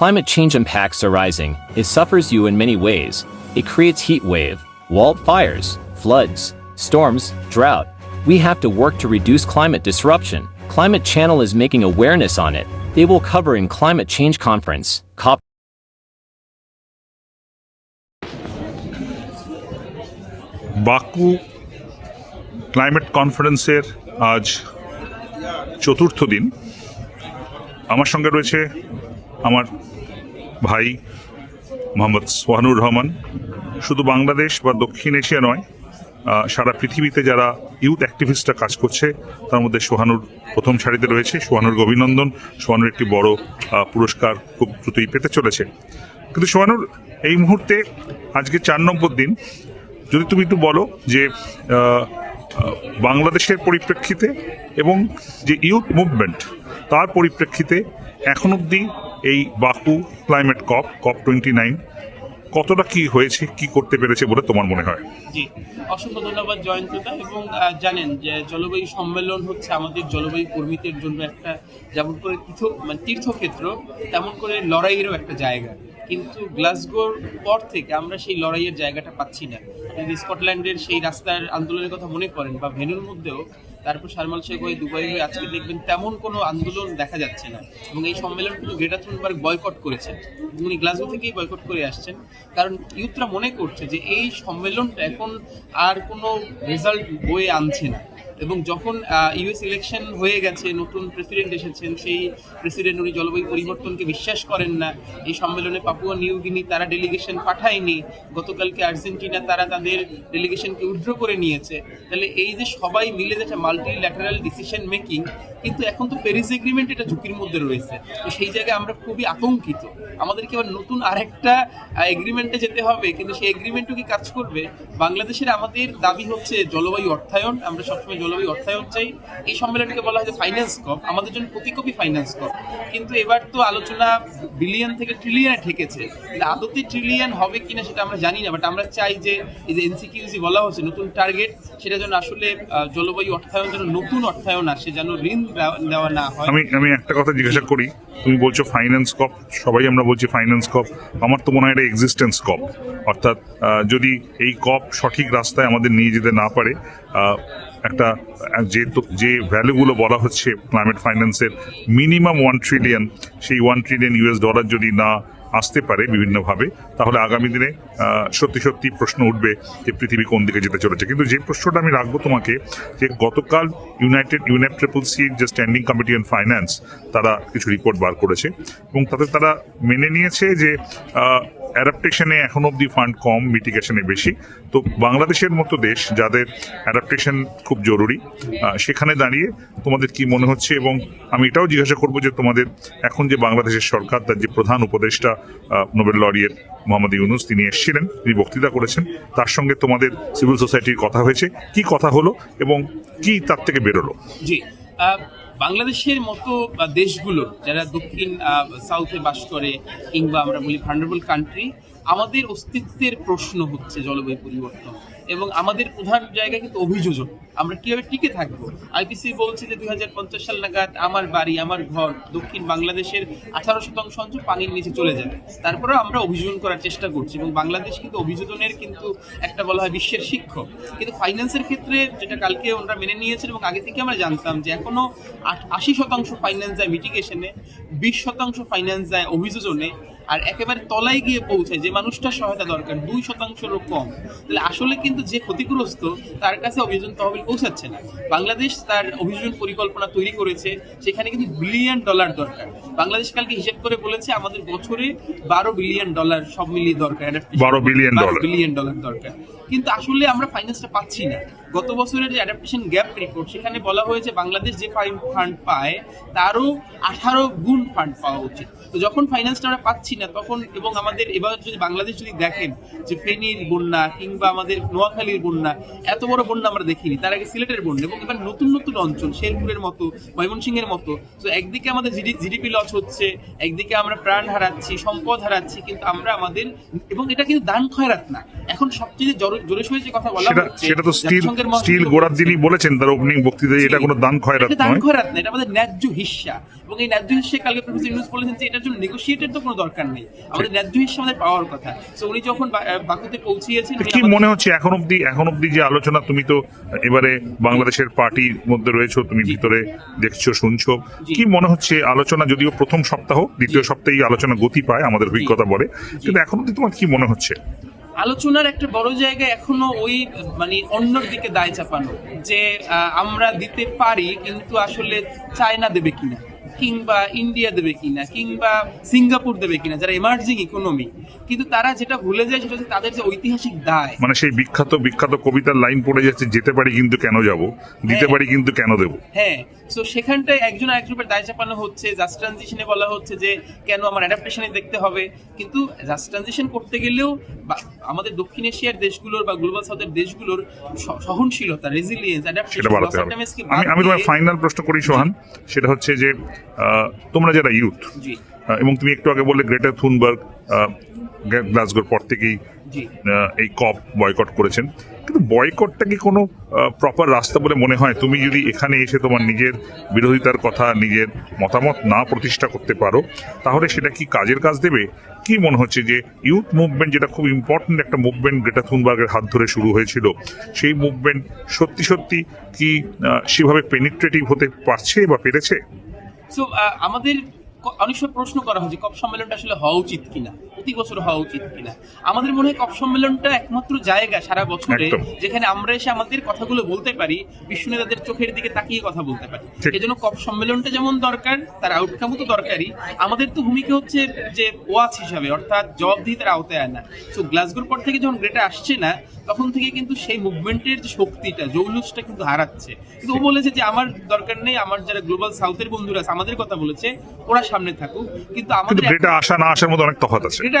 climate change impacts are rising, it suffers you in many ways. It creates heat wave, wildfires, floods, storms, drought. We have to work to reduce climate disruption. Climate Channel is making awareness on it. They will cover in Climate Change Conference, COP Baku climate কনফারেন্সের আজ চতুর্থ দিন আমার সঙ্গে রয়েছে আমার ভাই মোহাম্মদ সোহানুর রহমান। শুধু বাংলাদেশ বা দক্ষিণ এশিয়া নয় সারা পৃথিবীতে যারা ইউথ অ্যাক্টিভিস্টরা কাজ করছে, তার মধ্যে সোহানুর প্রথম সারিতে রয়েছে। সোহানুর অভিনন্দন, সোহানুর একটি বড় পুরস্কার খুব দ্রুতই পেতে চলেছে। কিন্তু সোহানুর, এই মুহূর্তে আজকে চার নম্বর দিন। যদি তুমি একটু বলো যে বাংলাদেশের পরিপ্রেক্ষিতে এবং যে ইউথ মুভমেন্ট তার পরিপ্রেক্ষিতে এখন অবধি এই Baku climate COP COP twenty nine কতটা কি হয়েছে, কি করতে পেরেছে বলে তোমার মনে হয়? জি, অসংখ্য ধন্যবাদ জয়ন্তদা এবং জানেন যে জলবায়ু সম্মেলন হচ্ছে আমাদের জলবায়ু কর্মীদের জন্য একটা, যেমন করে তীর্থ মানে তীর্থক্ষেত্র, তেমন করে লড়াইয়েরও একটা জায়গা। কিন্তু গ্লাসগোর পর থেকে আমরা সেই লড়াইয়ের জায়গাটা পাচ্ছি না। স্কটল্যান্ডের সেই রাস্তার আন্দোলনের কথা মনে করেন বা ভেনুর মধ্যেও তারপর শারমাল শেখ হয়ে দুবাই হয়ে আজকে দেখবেন তেমন কোনো আন্দোলন দেখা যাচ্ছে না। এবং এই সম্মেলন কিন্তু গ্রেটা থুনবার্গ বয়কট করেছেন। উনি গ্লাসগো থেকেই বয়কট করে আসছেন। কারণ ইউথরা মনে করছে যে এই সম্মেলনটা এখন আর কোনো রেজাল্ট বয়ে আনছে না। এবং যখন ইউএস ইলেকশন হয়ে গেছে, নতুন প্রেসিডেন্ট এসেছেন, সেই প্রেসিডেন্ট উনি জলবায়ু পরিবর্তনকে বিশ্বাস করেন না। এই সম্মেলনে পাপুয়া নিউ গিনি তারা ডেলিগেশন পাঠায়নি। গতকালকে আর্জেন্টিনা তারা তাদের ডেলিগেশনকে উইথড্র করে নিয়েছে। তাহলে এই যে সবাই মিলে যেটা মাল্টি ল্যাটারাল ডিসিশন মেকিং কিন্তু এখন তো প্যারিস এগ্রিমেন্ট এটা ঝুঁকির মধ্যে রয়েছে। তো সেই জায়গায় আমরা খুবই আতঙ্কিত। আমাদেরকে এবার নতুন আরেকটা এগ্রিমেন্টে যেতে হবে, কিন্তু সেই এগ্রিমেন্টও কি কাজ করবে? বাংলাদেশের আমাদের দাবি হচ্ছে জলবায়ু অর্থায়ন। আমরা সবসময় জলবায়ু অর্থায়ন চাই। এই সম্মেলনকে বলা হয় যে ফাইন্যান্স কপ আমাদের জন্য প্রতিকপি ফাইন্যান্স কপ কিন্তু এবার তো আলোচনা বিলিয়ন থেকে ট্রিলিয়নে ঠেকেছে। আদতে ট্রিলিয়ন হবে কিনা সেটা আমরা জানি না বাট আমরা চাই যে এই যে এনসিকিউজি বলা হচ্ছে, নতুন টার্গেট সেটা যেন আসলে জলবায়ু অর্থায়ন যেন নতুন অর্থায়ন আসে, যেন ঋণ দেওয়া- না হয়। আমি আমি একটা কথা জিজ্ঞাসা করি। তুমি বলছো ফাইন্যান্স কপ সবাই আমরা বলছি ফাইন্যান্স কপ আমার তো মনে হয় এটা এক্সিস্টেন্স কপ অর্থাৎ যদি এই কপ সঠিক রাস্তায় আমাদের নিয়ে যেতে না পারে একটা যে যে ভ্যালুগুলো বলা হচ্ছে ক্লাইমেট ফাইন্যান্সের মিনিমাম ওয়ান ট্রিলিয়ন সেই ওয়ান ট্রিলিয়ন ইউএস ডলার যদি না আসতে পারে বিভিন্নভাবে, তাহলে আগামী দিনে সত্যি সত্যি প্রশ্ন উঠবে যে পৃথিবী কোন দিকে যেতে চলেছে। কিন্তু যে প্রশ্নটা আমি রাখব তোমাকে, যে গতকাল ইউনাইটেড ইউনাইট ট্রিপল সি যে স্ট্যান্ডিং কমিটি অন ফাইন্যান্স তারা কিছু রিপোর্ট বার করেছে এবং তাদের তারা মেনে নিয়েছে যে অ্যাডাপ্টেশনে এখন অবধি ফান্ড কম মিটিগেশনে বেশি। তো বাংলাদেশের মতো দেশ যাদের অ্যাডাপ্টেশন খুব জরুরি সেখানে দাঁড়িয়ে তোমাদের কি মনে হচ্ছে? এবং আমি এটাও জিজ্ঞাসা করব যে তোমাদের এখন যে বাংলাদেশের সরকার, তার যে প্রধান উপদেষ্টা নোবেল লরিয়ের মোহাম্মদ ইউনুস, তিনি এসেছিলেন, তিনি বক্তৃতা করেছেন। তার সঙ্গে তোমাদের সিভিল সোসাইটির কথা হয়েছে। কি কথা হলো এবং কি তার থেকে বেরোলো? জি বাংলাদেশের মতো দেশগুলো যারা দক্ষিণ সাউথে বাস করে কিংবা আমরা বলি ভান্ডারবল কান্ট্রি আমাদের অস্তিত্বের প্রশ্ন হচ্ছে জলবায়ু পরিবর্তন এবং আমাদের প্রধান জায়গা কিন্তু অভিযোজন। আমরা কীভাবে টিকে থাকব? আইপিসি বলছে যে দু হাজার পঞ্চাশ সাল নাগাদ আমার বাড়ি, আমার ঘর দক্ষিণ বাংলাদেশের আঠারো শতাংশ অঞ্চল পানির নিচে চলে যাবে। তারপরেও আমরা অভিযোজন করার চেষ্টা করছি এবং বাংলাদেশ কিন্তু অভিযোজনের কিন্তু একটা বলা হয় বিশ্বের শিক্ষক। কিন্তু ফাইন্যান্সের ক্ষেত্রে যেটা কালকে ওনারা মেনে নিয়েছেন এবং আগে থেকে আমরা জানতাম যে এখনও আট- আশি শতাংশ ফাইন্যান্স যায় মিটিগেশনে বিশ শতাংশ ফাইন্যান্স যায় অভিযোজনে। আর একেবারে তলায় গিয়ে পৌঁছায় যে মানুষটার সহায়তা দরকার দুই শতাংশেরও কম। তাহলে আসলে কিন্তু যে ক্ষতিগ্রস্ত তার কাছে অভিযোজন তহবিল পৌঁছাচ্ছে না। বাংলাদেশ তার অভিযোজন পরিকল্পনা তৈরি করেছে সেখানে কিন্তু বিলিয়ন ডলার দরকার। বাংলাদেশ কালকে হিসেব করে বলেছে আমাদের বছরে বারো বিলিয়ন ডলার সব মিলিয়ে দরকার। বারো বিলিয়ন ডলার। বিলিয়ন ডলার দরকার। কিন্তু আসলে আমরা ফাইন্যান্সটা পাচ্ছি না। গত বছরের যে অ্যাডাপ্টেশন গ্যাপ রিপোর্ট সেখানে বলা হয়েছে বাংলাদেশ যে ফান্ড পায়, তারও আঠারো গুণ ফান্ড পাওয়া উচিত। তো যখন ফাইন্যান্সটা আমরা পাচ্ছি না, তখন এবং আমাদের এবার যদি বাংলাদেশ যদি দেখেন যে ফেনীর বন্যা কিংবা আমাদের নোয়াখালীর বন্যা, এত বড় বন্যা আমরা দেখিনি। তার আগে সিলেটের বন্যা এবং এবার নতুন নতুন অঞ্চল, শেরপুরের মতো, ময়মনসিংহের মতো। তো একদিকে আমাদের জিডিপি লস হচ্ছে, একদিকে আমরা প্রাণ হারাচ্ছি, সম্পদ হারাচ্ছি, কিন্তু আমরা আমাদের, এবং এটা কিন্তু দান খয়রাত না। এখন সবচেয়ে জরুরি জোরে সোরে যে কথা বলা সেটা হচ্ছে। সেটা তো স্টিল স্টিল গোড়ার বলেছেন তার ওপেনিং বক্তৃতায় এটা কোনো দান খয়রাত এটা দান খয়রাত না এটা আমাদের ন্যায্য হিস্সা এবং এই ন্যায্য হিস্সা কালকে প্রফেসর ইউনুস বলেছেন যে এটার জন্য তো কোনো দরকার নেই। আমাদের ন্যায্য হিস্সা আমাদের পাওয়ার কথা। উনি যখন বাকুতে পৌঁছিয়েছেন কি মনে হচ্ছে এখন অব্দি এখন অব্দি যে আলোচনা তুমি তো এবারে বাংলাদেশের পার্টির মধ্যে রয়েছো তুমি ভিতরে দেখছ শুনছো। কি মনে হচ্ছে আলোচনা যদিও প্রথম সপ্তাহ দ্বিতীয় সপ্তাহে আলোচনা গতি পায় আমাদের অভিজ্ঞতা বলে কিন্তু এখন অব্দি তোমার কি মনে হচ্ছে? আলোচনার একটা বড় জায়গা এখনও ওই মানে অন্যর দিকে দায় চাপানো, যে আমরা দিতে পারি, কিন্তু আসলে চায়না দেবে কিনা। কিংবা ইন্ডিয়া দেবে কিনা কিংবা সিঙ্গাপুর দেবে কিনা যারা এমার্জিং ইকোনমি কিন্তু তারা যেটা ভুলে যায় সেটা হচ্ছে তাদের যে ঐতিহাসিক দায়। মানে সেই বিখ্যাত বিখ্যাত কবিতার লাইন পড়ে যাচ্ছে যেতে পারি কিন্তু কেন যাব? দিতে হ্যাঁ। পারি কিন্তু কেন দেবো? হ্যাঁ তো সেখানটায় একজন আরেকজনের দায় চাপানো হচ্ছে। জাস্ট ট্রানজিশনে বলা হচ্ছে যে কেন আমার অ্যাডাপ্টেশনে দেখতে হবে? কিন্তু জাস্ট ট্রানজিশন করতে গেলেও বা- আমাদের দক্ষিণ এশিয়ার দেশগুলোর বা গ্লোবাল সাউথের দেশগুলোর সহনশীলতা রেজিলিয়েন্স হবে। আমি তোমার ফাইনাল প্রশ্ন করি সোহান। সেটা হচ্ছে যে তোমরা যারা ইউথ এবং তুমি একটু আগে বললে গ্রেটার থুনবার্গ গ্লাসগোর পর থেকেই এই কপ বয়কট করেছেন। কিন্তু বয়কটটা কি কোনো প্রপার রাস্তা বলে মনে হয়? তুমি যদি এখানে এসে তোমার নিজের বিরোধিতার কথা নিজের মতামত না প্রতিষ্ঠা করতে পারো তাহলে সেটা কি কাজের কাজ দেবে? কি মনে হচ্ছে যে ইউথ মুভমেন্ট যেটা খুব ইম্পর্টেন্ট একটা মুভমেন্ট গ্রেটা থুনবার্গের হাত ধরে শুরু হয়েছিল সেই মুভমেন্ট সত্যি সত্যি কি সেভাবে পেনিট্রেটিভ হতে পারছে বা পেরেছে? সো আমাদের অনেক সব প্রশ্ন করা হয় যে কপ সম্মেলনটা আসলে হওয়া উচিত কিনা। প্রতি বছর হওয়া উচিত কিনা। আমাদের মনে হয় কপ সম্মেলনটা একমাত্র জায়গা সারা বছরে যেখানে আমরা এসে আমাদের কথাগুলো বলতে পারি বিশ্ব নেতাদের চোখের দিকে তাকিয়ে কথা বলতে পারি। ঠিক। এই জন্য কপ সম্মেলনটা যেমন দরকার তার আউটকামও তো দরকারই। আমাদের তো ভূমিকা হচ্ছে যে ওয়াচ হিসাবে অর্থাৎ জবাবদিহিতার আওতায় আনা। সো গ্লাসগোর পর থেকে যখন গ্রেটা আসছে না তখন থেকে কিন্তু সেই মুভমেন্টের যে শক্তিটা জৌলুসটা কিন্তু হারাচ্ছে। কিন্তু ও বলেছে যে আমার দরকার নেই আমার যারা গ্লোবাল সাউথের বন্ধুরা আছে আমাদের কথা বলেছে ওরা সামনে থাকুক। কিন্তু আমাদের গ্রেটা আসা না আসার মধ্যে অনেক তফাৎ আছে। Greta